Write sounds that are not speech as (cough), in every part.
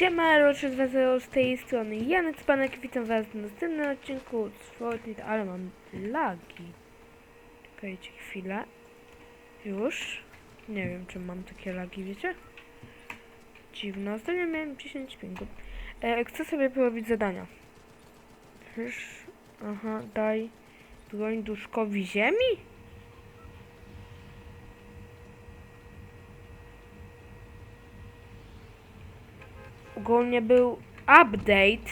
Siema, Roczy 2.0 z tej strony Janek Spanek, witam was w następnym odcinku z Fortnite, ale mam lagi. Czekajcie chwilę. Już. Nie wiem, czy mam takie lagi, wiecie? Dziwne, ostatnio miałem 10 pingów. E, chcę sobie porobić zadania. Już. Aha, daj broń duszkowi ziemi? Ogólnie był update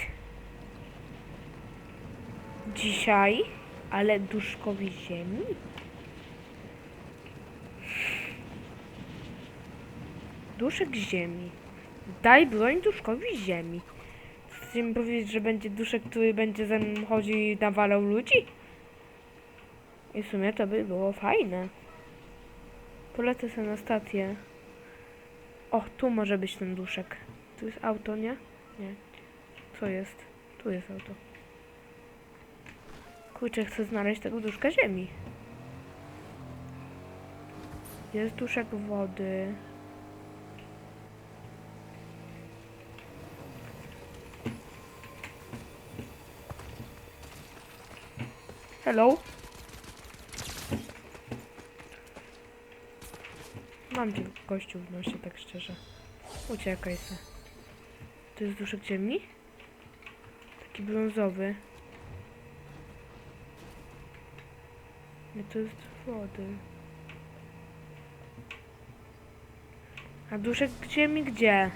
dzisiaj, ale duszkowi ziemi? Duszek ziemi. Daj broń duszkowi ziemi. Chcecie mi powiedzieć, że będzie duszek, który będzie ze mną chodził i nawalał ludzi? I w sumie to by było fajne. Polecę sobie na stację. O, tu może być ten duszek. Tu jest auto, nie? Nie. Co jest? Tu jest auto. Kurczę, chcę znaleźć tego duszka ziemi. Jest duszek wody. Hello? Mam cię gościu w nosie, tak szczerze. Uciekaj se. To jest duszek ziemi? Taki brązowy. Nie, to jest wody. A duszek ziemi gdzie?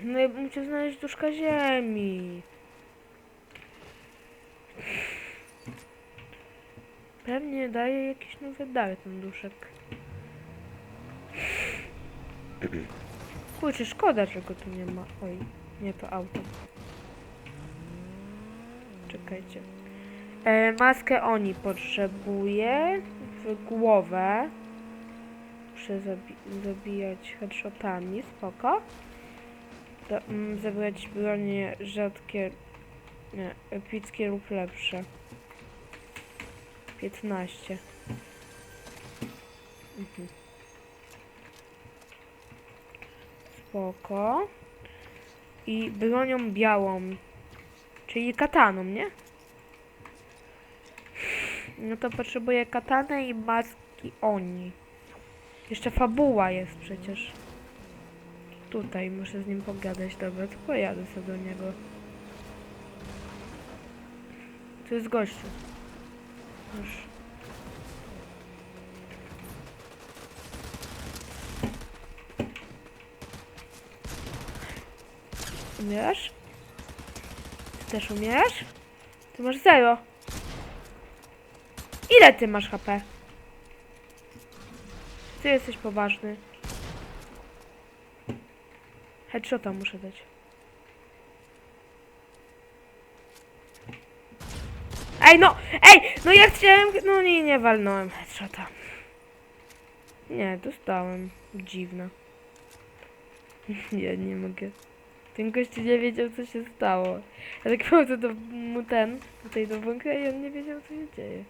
No ja chciał znaleźć duszka ziemi. Pewnie daje jakiś nowy dar ten duszek. Kurczę, szkoda, że go tu nie ma. Oj, nie to auto. Czekajcie. E, maskę oni potrzebuje. W głowę. Muszę zabi zabijać headshotami, spoko. Do, mm, zabrać bronie rzadkie, nie, epickie lub lepsze. 15. Mhm. Spoko. I bronią białą. Czyli kataną, nie? No to potrzebuję katanę i maski oni. Jeszcze fabuła jest przecież. Tutaj muszę z nim pogadać, dobra, to pojadę sobie do niego. To jest gościu. Umierasz? Ty też umierasz? Ty masz zero. Ile ty masz HP? Ty jesteś poważny. Headshota muszę dać. Ej, no! Ej! No ja chciałem... No nie, nie walnąłem headshota. Nie, dostałem. Dziwne. (laughs) Ja nie mogę. Ten gościu nie wiedział, co się stało. Ja tak (laughs) wchodzę do mu ten, tutaj do bunkra i on nie wiedział, co się dzieje.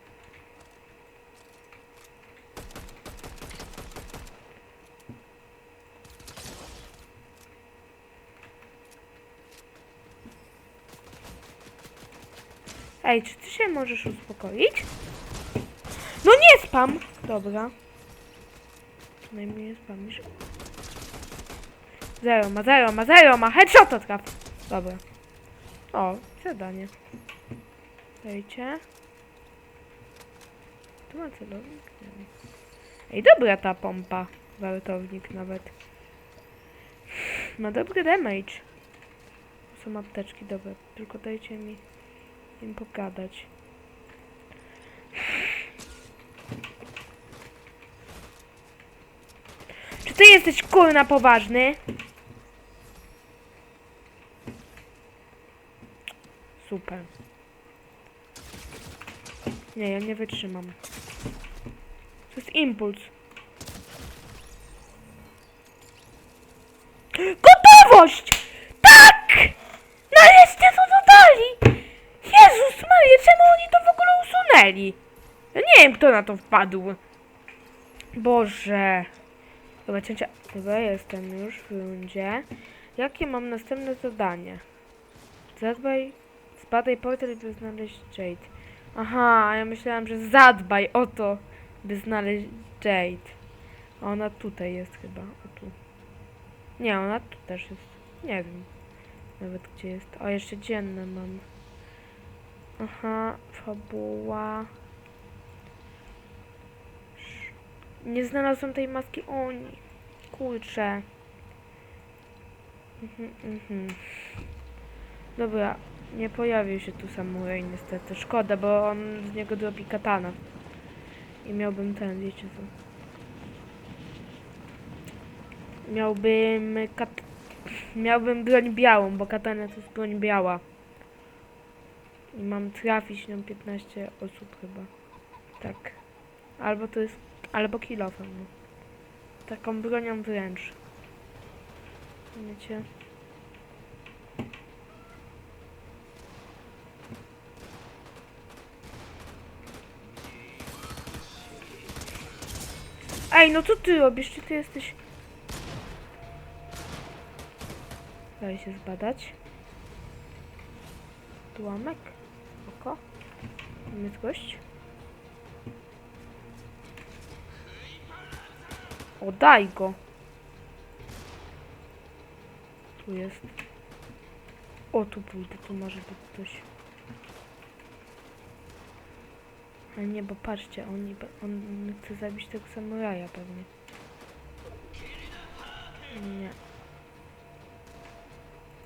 Ej, czy ty się możesz uspokoić? No nie spam! Dobra. Przynajmniej nie spamisz. Zero ma, zero ma, zero ma, headshot traf. Dobra. O, zadanie. Dajcie. Tu ma celownik? Ej, dobra ta pompa. Wartownik nawet. Ma dobry damage. Są apteczki, dobra. Tylko dajcie mi im pogadać. Czy ty jesteś kurna poważny? Super. Nie, ja nie wytrzymam. To jest impuls. Gotowość! Tak! Nareszcie to dodali! Jezus Maria, czemu oni to w ogóle usunęli? Ja nie wiem, kto na to wpadł. Boże. Dobra, cięcia. Dobra, jestem już w rundzie. Jakie mam następne zadanie? Zadbaj, zbadaj portal, by znaleźć Jade. Aha, ja myślałam, że zadbaj o to, by znaleźć Jade. A ona tutaj jest chyba. O tu. Nie, ona tu też jest. Nie wiem. Nawet gdzie jest. O, jeszcze dzienne mam. Aha, fabuła. Nie znalazłam tej maski. O, nie. kurczę. Mhm, mhm. Dobra, nie pojawił się tu samuraj niestety. Szkoda, bo on z niego dropi katana. I miałbym ten, wiecie co. Miałbym kat... Miałbym broń białą, bo katana to jest broń biała. I mam trafić nią 15 osób chyba. Tak. Albo to jest... Albo kilofem, no. Taką bronią wręcz. Wiecie? Ej, no co ty robisz? Czy ty jesteś... Daj się zbadać. Tułamek. Oko. Jest gość. O, daj go. Tu jest. O, tu pójdę, tu może być ktoś. Ale nie, bo patrzcie, on, on chce zabić tego samuraja pewnie. Nie.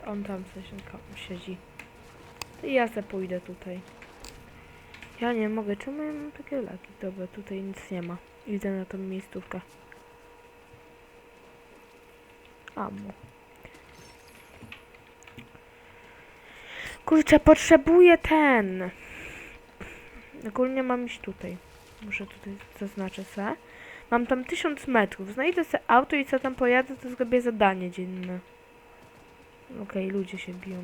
On tam coś siedzi. To ja se pójdę tutaj. Ja nie mogę, czemu ja mam takie laki? Dobra, tutaj nic nie ma. Idę na tą miejscówkę. Amo. Kurczę, potrzebuję ten. Ogólnie mam iść tutaj. Muszę tutaj zaznaczę se. Mam tam 1000 metrów. Znajdę se auto i co tam pojadę, to zrobię zadanie dzienne. Okej, ludzie się biją.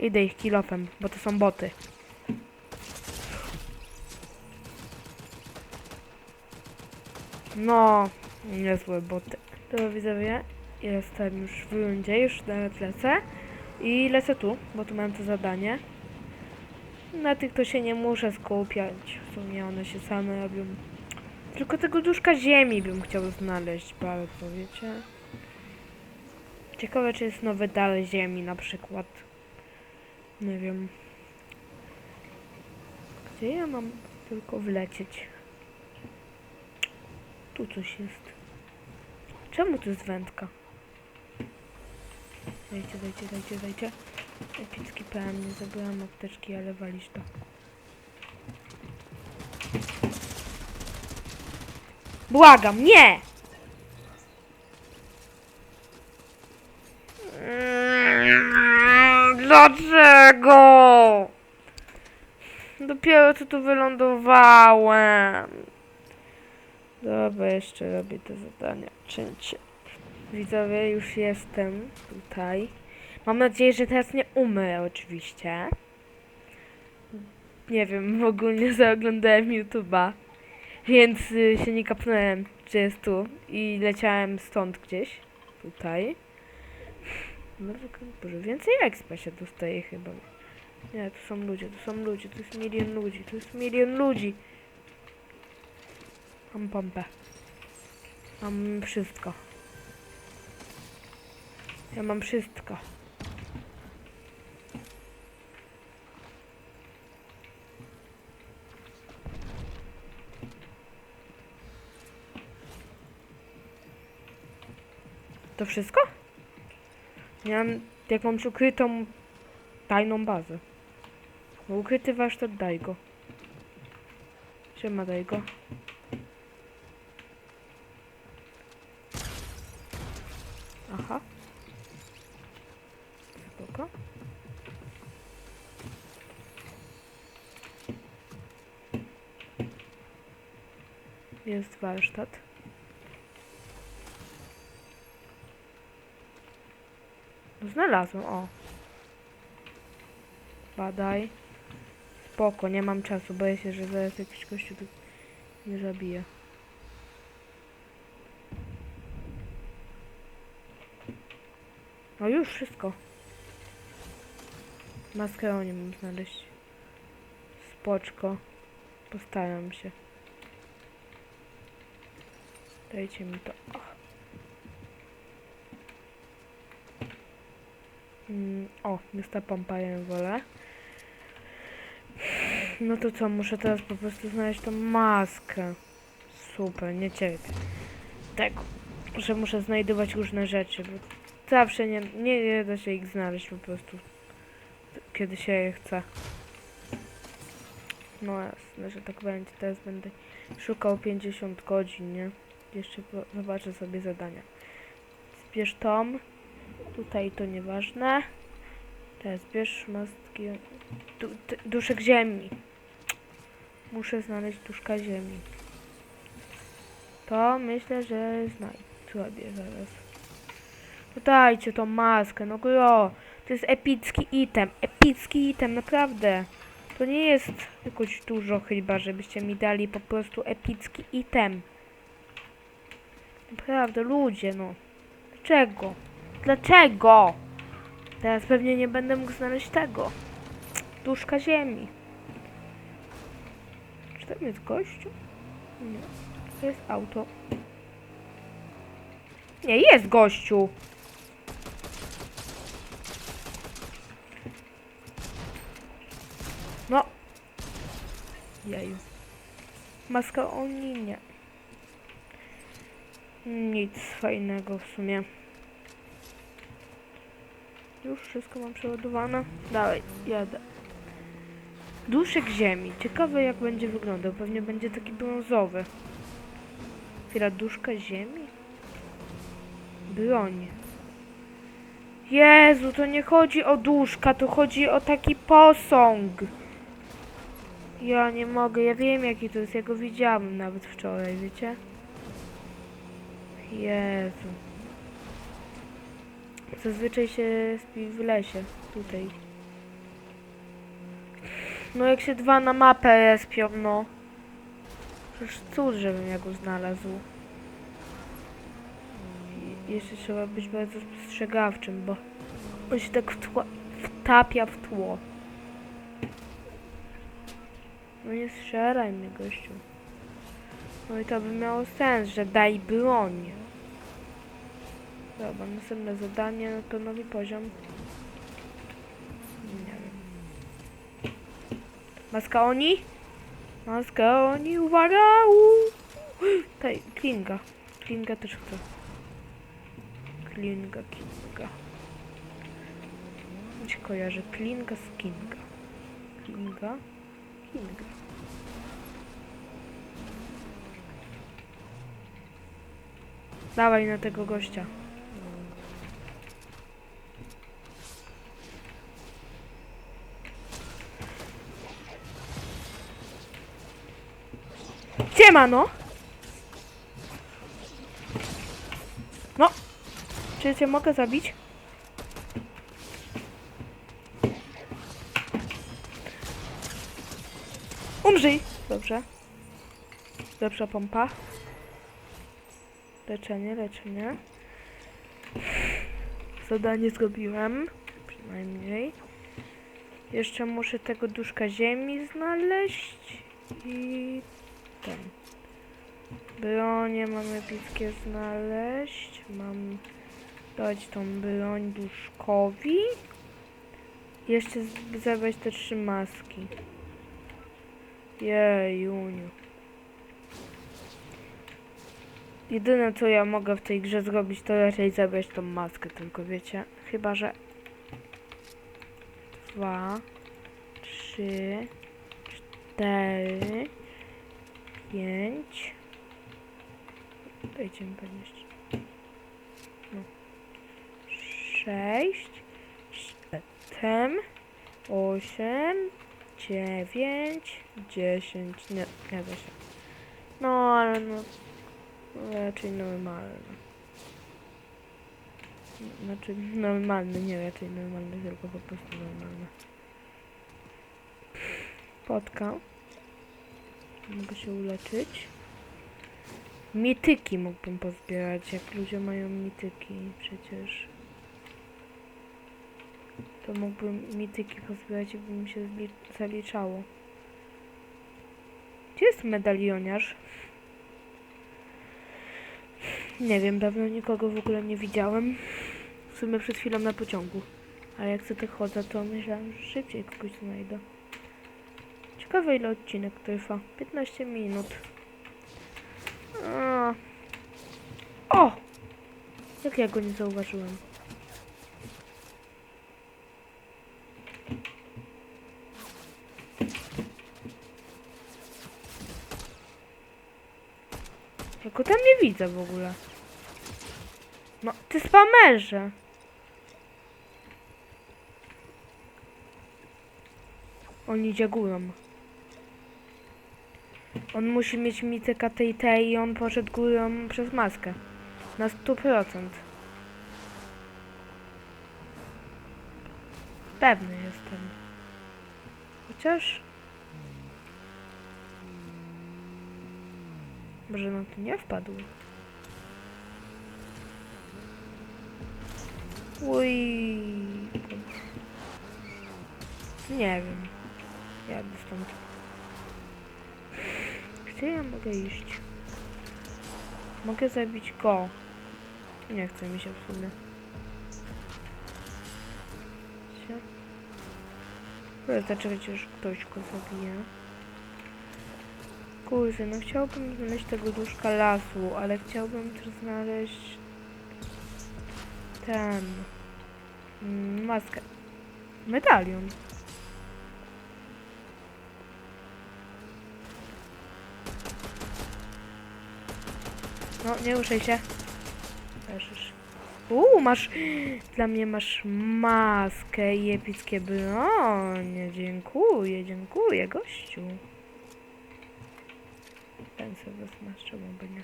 Idę ich kilofem, bo to są boty. No, niezłe boty. To widzowie, jestem już w rundzie, już nawet lecę. I lecę tu, bo tu mam to zadanie. Na tych to się nie muszę skupiać. W sumie one się same robią. Tylko tego duszka ziemi bym chciał znaleźć bardzo, wiecie? Ciekawe, czy jest nowy dal ziemi na przykład. Nie wiem. Gdzie ja mam tylko wlecieć? Tu coś jest. Czemu tu jest wędka? Dajcie, dajcie, dajcie, dajcie. Epicki PM, nie zabrałam apteczki, ale walić to. Błagam, nie! Mm, Dlaczego? Dopiero co tu wylądowałem. Dobra, jeszcze robię te zadania. Czyńcie. Widzowie, już jestem tutaj. Mam nadzieję, że teraz nie umrę oczywiście. Nie wiem, ogólnie (laughs) zaoglądałem YouTube'a, więc y, się nie kapnąłem, że jest tu i leciałem stąd gdzieś, tutaj. No, Boże, więcej expa się dostaje chyba. Nie, tu są ludzie, tu są ludzie, tu jest milion ludzi, tu jest milion ludzi. Mam pompę. Mam wszystko. Ja mam wszystko. To wszystko? Miałem jakąś ukrytą tajną bazę. Ukryty warsztat daj go. Siema daj go. Aha. Spoko. Jest warsztat. No znalazłem, o. Badaj. Spoko, nie mam czasu, boję się, że zaraz jakiś gościu tu mnie zabije. No już wszystko. Maskę nie mam znaleźć. Spoczko. Postaram się. Dajcie mi to. Mm, o, jest ta pompa, ja ją wolę. No to co, muszę teraz po prostu znaleźć tą maskę. Super, nie cierpię. Tego, że muszę znajdować różne rzeczy, bo zawsze nie, nie da się ich znaleźć po prostu. Kiedy się je chce. No jasne, że tak będzie. Teraz będę szukał 50 godzin, nie? Jeszcze zobaczę sobie zadania. Zbierz tom. Tutaj to nieważne. Teraz zbierz mastki. Du duszek ziemi. Muszę znaleźć duszka ziemi. To myślę, że znajdę zaraz. No dajcie tą maskę, no gro. To jest epicki item. Epicki item, naprawdę. To nie jest jakoś dużo chyba, żebyście mi dali po prostu epicki item. Naprawdę, ludzie, no. Dlaczego? Dlaczego? Teraz pewnie nie będę mógł znaleźć tego. Duszka ziemi. Czy tam jest gościu? Nie. To jest auto. Nie, jest gościu. No. Jeju. Maska oni nie. Nic fajnego w sumie. Już wszystko mam przeładowane. Dawaj, jadę. Duszek ziemi. Ciekawe jak będzie wyglądał. Pewnie będzie taki brązowy. Chwila, duszka ziemi? Broń. Jezu, to nie chodzi o duszka, to chodzi o taki posąg. Ja nie mogę, ja wiem jaki to jest, ja go widziałam nawet wczoraj, wiecie? Jezu. Zazwyczaj się spi w lesie, tutaj. No jak się dwa na mapę respią, no. Przecież cud, żebym ja go znalazł. Jeszcze trzeba być bardzo spostrzegawczym, bo on się tak wtła, wtapia w tło. No nie strzelaj mnie, gościu. No i to by miało sens, że daj broń. Dobra, następne zadanie, no to nowy poziom. Nie wiem. Maska oni? Maska oni, uwaga! Tej, klinga. Klinga też chcę. Klinga, klinga. Mi się kojarzy klinga z kinga. Klinga, kinga. Dawaj na tego gościa. Siema no! No! Czy cię mogę zabić? Umrzyj! Dobrze. Lepsza pompa. Leczenie, leczenie. Zadanie zrobiłem. Przynajmniej. Jeszcze muszę tego duszka ziemi znaleźć. I ten. Bronię mam epickie znaleźć. Mam dać tą broń duszkowi. Jeszcze z- zabrać te trzy maski. Jejuniu. Jedyne co ja mogę w tej grze zrobić to raczej zabrać tą maskę tylko, wiecie? Chyba, że... Dwa, trzy, cztery, pięć... Dajcie mi. No. Sześć, siedem, osiem, dziewięć, dziesięć... Nie, nie da się. No, ale no... Raczej normalny. Znaczy normalny, nie raczej normalny, tylko po prostu normalny. Potka. Mogę się uleczyć. Mityki mógłbym pozbierać, jak ludzie mają mityki przecież. To mógłbym mityki pozbierać i by mi się zaliczało. Gdzie jest medalioniarz? Nie wiem, dawno nikogo w ogóle nie widziałem. W sumie przed chwilą na pociągu. Ale jak sobie tak chodzę, to myślałem, że szybciej kogoś znajdę. Ciekawe ile odcinek trwa. 15 minut. A. O! Jak ja go nie zauważyłem? Go tam nie widzę w ogóle. No, ty spamerze. On idzie górą. On musi mieć mitę KTT i on poszedł górą przez maskę. Na 100%. Pewny jestem. Chociaż... Może na to nie wpadł. Uj. Nie wiem. Jadę stąd. Gdzie ja mogę iść? Mogę zabić go. Nie chce mi się w sumie. Zaczekać, aż ktoś go zabije. Kurde, no chciałbym znaleźć tego duszka lasu, ale chciałbym też znaleźć ten mm, maskę. Medalion. No, nie ruszaj się. Leżysz. Uuu, masz... Dla mnie masz maskę i epickie bronie. Dziękuję, dziękuję, gościu. Ten sobie by nie.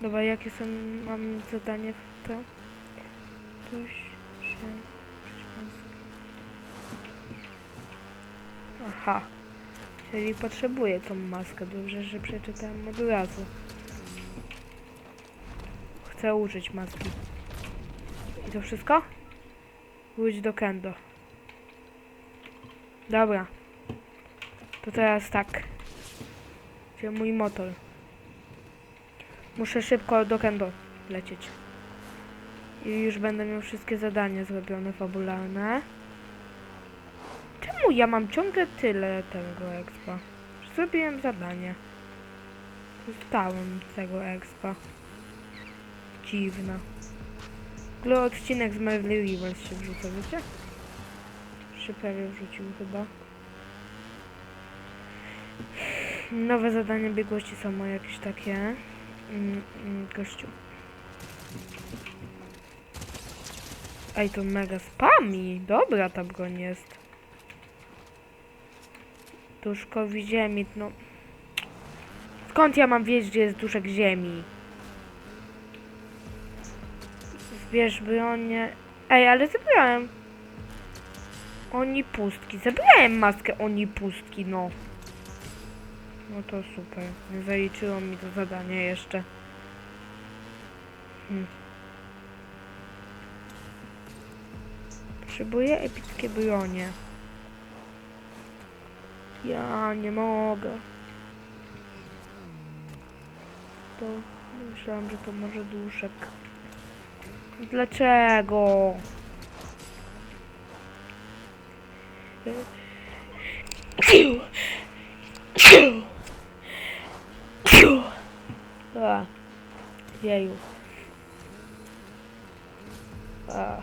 Dobra, jakie są... Mam zadanie w to? Ktoś się... Aha. Czyli potrzebuję tą maskę. Dobrze, że przeczytałem od razu. Chcę użyć maski. I to wszystko? Wróć do kendo. Dobra. To teraz tak. Gdzie mój motor? Muszę szybko do kendo lecieć. I już będę miał wszystkie zadania zrobione fabularne. Czemu ja mam ciągle tyle tego expa? Zrobiłem zadanie. Dostałem tego expa. Dziwne. W odcinek z Merly Rivers się wrzuca, wiecie? Prawie wrzucił chyba. Nowe zadania biegłości są jakieś takie. Mm, mm, gościu. Ej, to mega spami. Dobra ta broń jest. Duszkowi ziemi, no. Skąd ja mam wiedzieć, gdzie jest duszek ziemi? Zbierz bronię. Ej, ale zebrałem. Oni pustki. Zebrałem maskę oni pustki, no. No to super. Zaliczyło mi to zadanie jeszcze. Hmm. Potrzebuję epickie bronie. Ja nie mogę. To myślałam, że to może duszek. Dlaczego? A, jeju. A.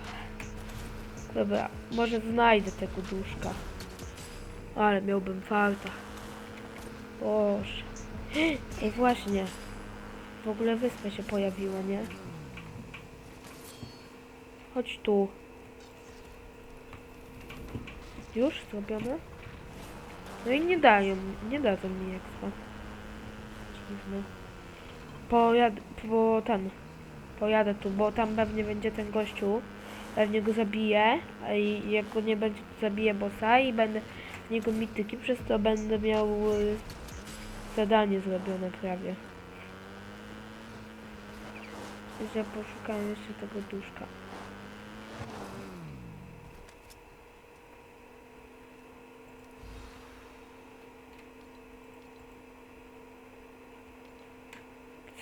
Dobra, może znajdę tego duszka. Ale miałbym farta. Boże. (gasps) Ej, właśnie. W ogóle wyspa się pojawiła, nie? Chodź tu. Już zrobione? No i nie dają, nie dadzą mi expa. Dziwne. Pojadę, bo ten. Pojadę tu, bo tam pewnie będzie ten gościu. Pewnie go zabiję, i jak go nie będzie, to zabiję bossa i będę z niego mityki, przez to będę miał y, zadanie zrobione prawie. Ja poszukam jeszcze tego duszka.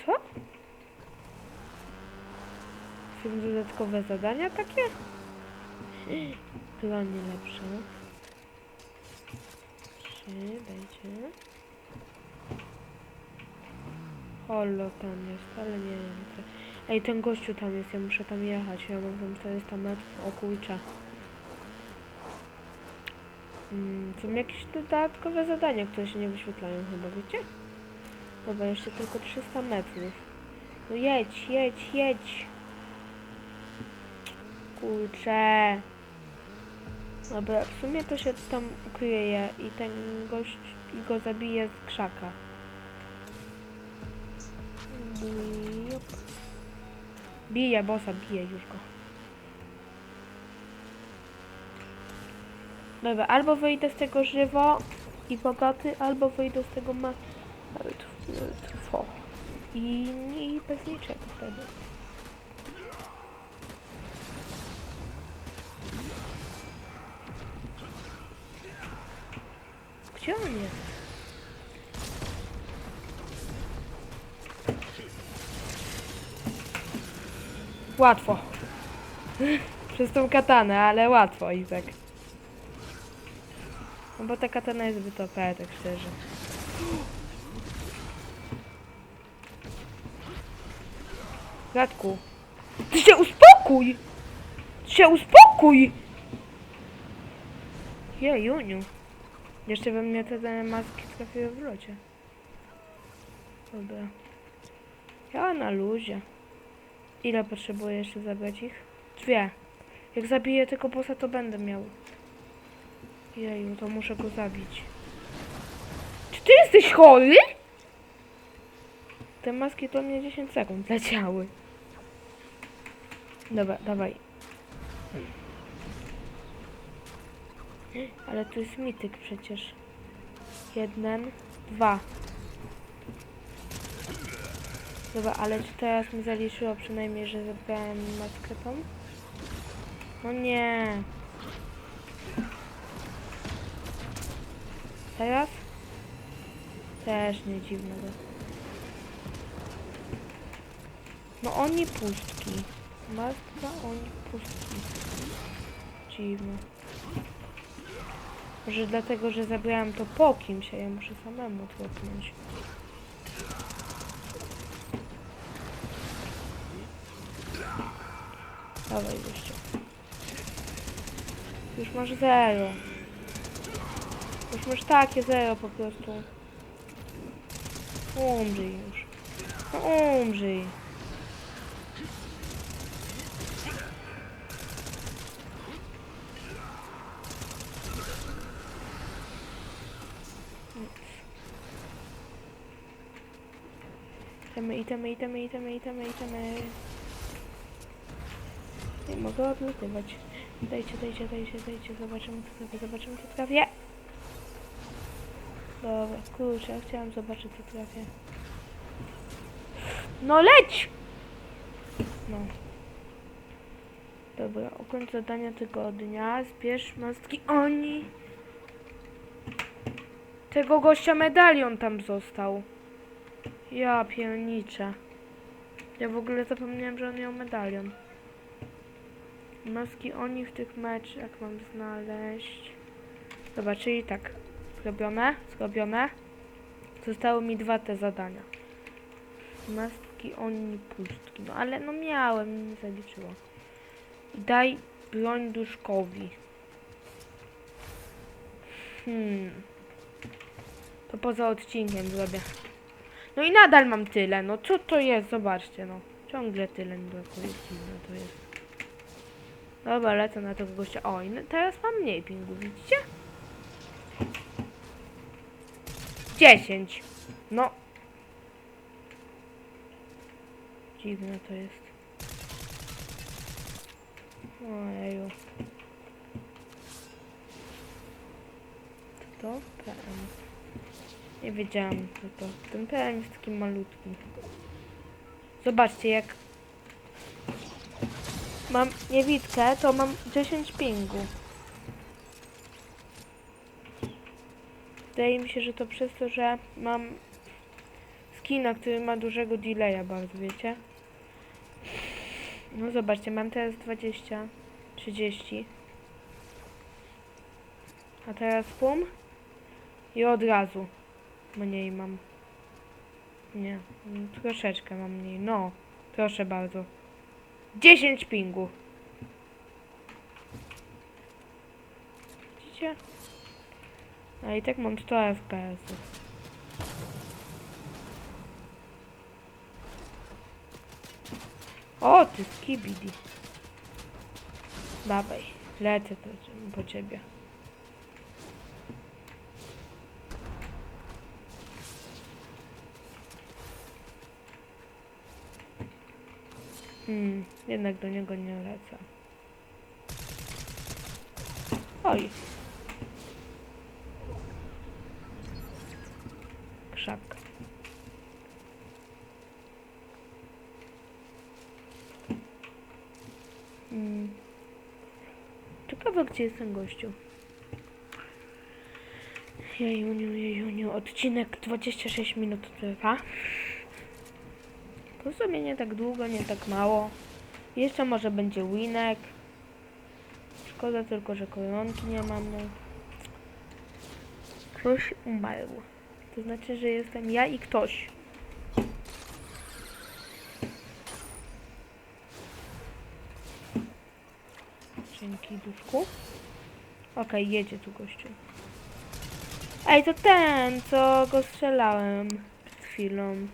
Co? Są dodatkowe zadania takie? Nie lepsze. Trzy, będzie. Holo tam jest, ale nie wiem co. Ej, ten gościu tam jest, ja muszę tam jechać. Ja mam tam 400 metrów, o kurczę. Mm, są jakieś dodatkowe zadania, które się nie wyświetlają chyba, wiecie? Dobra, jeszcze tylko 300 metrów. No jedź, jedź, jedź. Kurczę. Dobra, w sumie to się tam ukryje i ten gość i go zabije z krzaka. Bije bossa, bije już go. Dobra, albo wyjdę z tego żywo i bogaty, albo wyjdę z tego ma... trwo. I, I bez niczego wtedy. Łatwo. Przez tą katanę, ale łatwo i tak. No bo ta katana jest zbyt OP, tak szczerze. Radku. Ty się uspokój! Ty się uspokój! Jejuniu. Jeszcze we mnie te maski trafiły w locie. Dobra. Ja na luzie. Ile potrzebuję jeszcze zabrać ich? Dwie. Jak zabiję tego bossa, to będę miał. Jeju, to muszę go zabić. Czy ty jesteś chory? Te maski to mnie 10 sekund leciały. Dobra, dawaj. Ale tu jest mityk przecież. Jeden, dwa. Dobra, ale czy teraz mi zaliczyło przynajmniej, że zebrałem maskę tą? No nie. Teraz? Też nie dziwne. to. No oni pustki. Maska, oni pustki. Dziwne. Może dlatego, że zabrałem to po kimś, a ja muszę samemu tłopnąć. Dawaj jeszcze. Już masz zero. Już masz takie zero po prostu. Umrzyj już. No umrzyj. Itemy, itemy, itemy, itemy, itemy, itemy. Nie mogę odlatywać. Dajcie, dajcie, dajcie, dajcie. Zobaczymy co trafię, zobaczymy co trafię. Dobra, kurczę, ja chciałam zobaczyć co trafię. No leć! No. Dobra, ukończ zadania tygodnia. Zbierz maski. Oni! Tego gościa medalion tam został. Ja pierniczę. Ja w ogóle zapomniałem, że on miał medalion. Maski oni w tych meczach mam znaleźć. Dobra, czyli tak. Zrobione, zrobione. Zostały mi dwa te zadania. Maski oni pustki. No ale no miałem, nie zaliczyło. Daj broń duszkowi. Hmm. To poza odcinkiem zrobię. No i nadal mam tyle. No co to jest? Zobaczcie, no. Ciągle tyle mi brakuje. Dziwne to jest. Dobra, lecę na tego gościa. O, i teraz mam mniej pingu, widzicie? 10. No. Dziwne to jest. Ojeju. to PM. Nie wiedziałam co to. Ten PM jest taki malutki. Zobaczcie jak mam niewidkę, to mam 10 pingu. Wydaje mi się, że to przez to, że mam skina, który ma dużego delaya bardzo, wiecie? No zobaczcie, mam teraz 20, 30. A teraz pum. I od razu mniej mam. Nie, mm, troszeczkę mam mniej. No, proszę bardzo. 10 pingu. Widzicie? A i tak mam 100 FPS-ów. O, ty skibidi. Dawaj, lecę po ciebie. Hmm, jednak do niego nie lecę. Oj. Krzak. Hmm. Ciekawe, gdzie jest ten gościu. Jejuniu, jejuniu. Odcinek 26 minut trwa. To w sumie nie tak długo, nie tak mało. Jeszcze może będzie winek. Szkoda tylko, że koronki nie mam. No. Ktoś umarł. To znaczy, że jestem ja i ktoś. Dzięki duszku. Okej, jedzie tu gościu. Ej, to ten, co go strzelałem przed chwilą.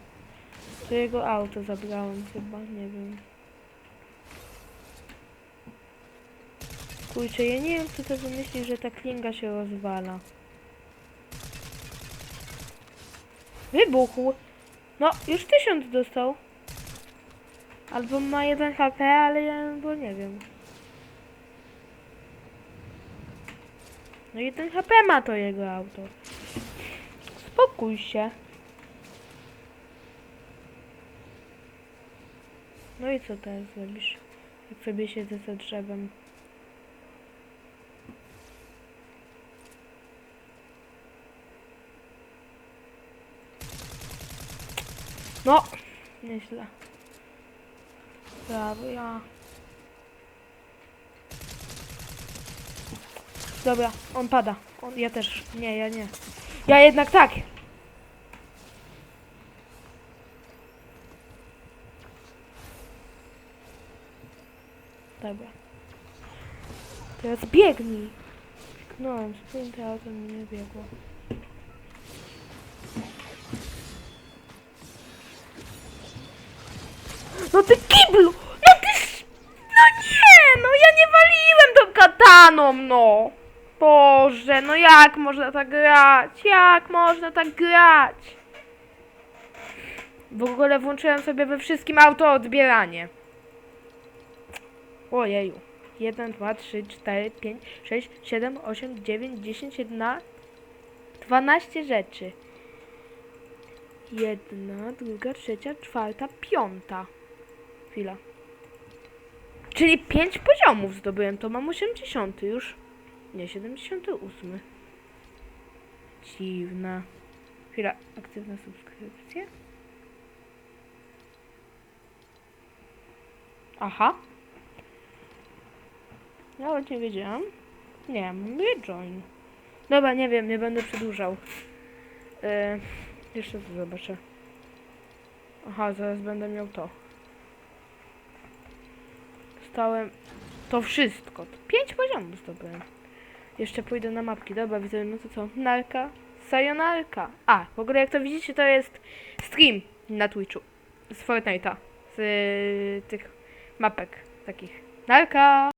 To jego auto zabrałem chyba, nie wiem. Kurczę, ja nie wiem, kto to wymyślił, że ta klinga się rozwala. Wybuchł! No, już tysiąc dostał. Albo ma jeden HP, ale ja bo nie wiem. No jeden HP ma to jego auto. Spokój się. No i co teraz zrobisz? Jak sobie siedzę za drzewem. No! Nieźle. Brawo, ja. Dobra, on pada. On, ja też. Nie, ja nie. Ja jednak tak! Dobra. Teraz biegnij. Kliknąłem sprint, ale to mi nie biegło. No ty kiblu! No ty... No nie! No ja nie waliłem tą kataną, no! Boże, no jak można tak grać? Jak można tak grać? W ogóle włączyłem sobie we wszystkim auto odbieranie. Ojeju. 1, 2, 3, 4, 5, 6, 7, 8, 9, 10, 11, 12 rzeczy. Jedna, druga, trzecia, czwarta, piąta. Chwila. Czyli 5 poziomów zdobyłem, to mam 80 już. Nie, 78. Dziwna. Chwila, aktywna subskrypcja. Aha. Nawet nie wiedziałam. Nie, join. Dobra, nie wiem, nie będę przedłużał. Yy, jeszcze tu zobaczę. Aha, zaraz będę miał to. Dostałem to wszystko. To pięć poziomów zdobyłem. Jeszcze pójdę na mapki. Dobra, widzę, no to co? Narka, sayonarka. A, w ogóle jak to widzicie, to jest stream na Twitchu. Z Fortnite'a. Z y, tych mapek takich. Narka!